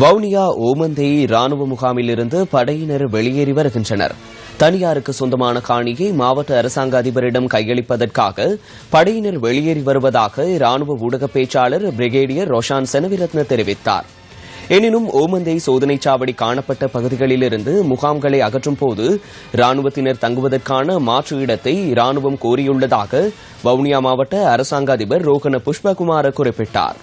வவுனியா ஓமந்தை ராணுவ முகாமில் இருந்து படையினர் வெளியேறி வருகின்றனர். தனியாருக்கு சொந்தமான காணியை மாவட்ட அரசாங்க அதிபரிடம் கையளிப்பதற்காக படையினர் வெளியேறி வருவதாக ராணுவ ஊடக பேச்சாளர் பிரிகேடியர் ரோஷான் செனவிரத்ன தெரிவித்தார். எனினும் ஓமந்தை சோதனை சாவடி காணப்பட்ட பகுதிகளிலிருந்து முகாம்களை அகற்றும் போது ராணுவத்தினர் தங்குவதற்கான மாற்று இடத்தை ராணுவம் கோரியுள்ளதாக வவுனியா மாவட்ட அரசாங்க அதிபர் ரோகன புஷ்பகுமார குறிப்பிட்டார்.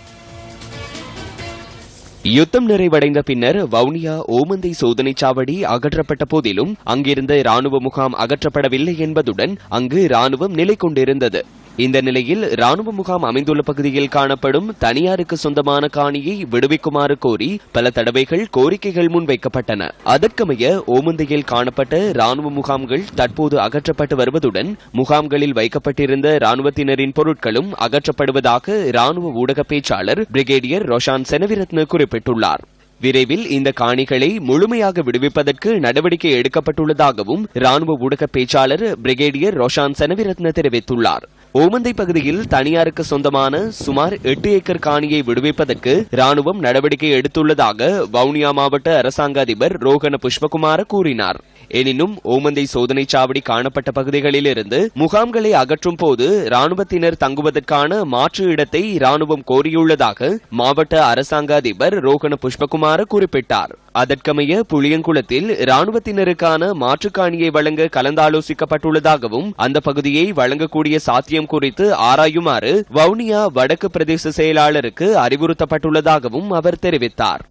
யுத்தம் நிறைவடைந்த பின்னர் வவுனியா ஓமந்தை சோதனைச் சாவடி அகற்றப்பட்ட போதிலும் அங்கிருந்த ராணுவ முகாம் அகற்றப்படவில்லை என்பதுடன் அங்கு ராணுவம் நிலை கொண்டிருந்தது இந்த நிலையில் ராணுவ முகாம் அமைந்துள்ள பகுதியில் காணப்படும் தனியாருக்கு சொந்தமான காணியை விடுவிக்குமாறு கோரி பல தடவைகள் கோரிக்கைகள் முன்வைக்கப்பட்டன. அதற்கமைய ஓமந்தையில் காணப்பட்ட ராணுவ முகாம்கள் தற்போது அகற்றப்பட்டு வருவதுடன் முகாம்களில் வைக்கப்பட்டிருந்த ராணுவத்தினரின் பொருட்களும் அகற்றப்படுவதாக ராணுவ ஊடக பேச்சாளர் பிரிகேடியர் ரோஷான் செனவிரத்ன குறிப்பிட்டுள்ளார். விரைவில் இந்த காணிகளை முழுமையாக விடுவிப்பதற்கு நடவடிக்கை எடுக்கப்பட்டுள்ளதாகவும் ராணுவ ஊடக பேச்சாளர் பிரிகேடியர் ரோஷான் செனவிரத்ன தெரிவித்துள்ளார். ஓமந்தை பகுதியில் தனியாருக்கு சொந்தமான சுமார் எட்டு ஏக்கர் காணியை விடுவிப்பதற்கு ராணுவம் நடவடிக்கை எடுத்துள்ளதாக வவுனியா மாவட்ட அரசாங்க அதிபர் ரோகண புஷ்பகுமார கூறினார். எனினும் ஓமந்தை சோதனை சாவடி காணப்பட்ட பகுதிகளிலிருந்து முகாம்களை அகற்றும் போது ராணுவத்தினர் தங்குவதற்கான மாற்று இடத்தை ராணுவம் கோரியுள்ளதாக மாவட்ட அரசாங்க அதிபர் ரோகண புஷ்பகுமார குறிப்பிட்டார். அதற்கமைய புளியங்குளத்தில் ராணுவத்தினருக்கான மாற்றுக்காணியை வழங்க கலந்தாலோசிக்கப்பட்டுள்ளதாகவும் அந்த பகுதியை வழங்கக்கூடிய சாத்தியம் குறித்து ஆராயுமாறு வவுனியா வடக்கு பிரதேச செயலாளருக்கு அறிவுறுத்தப்பட்டுள்ளதாகவும் அவர் தெரிவித்தார்.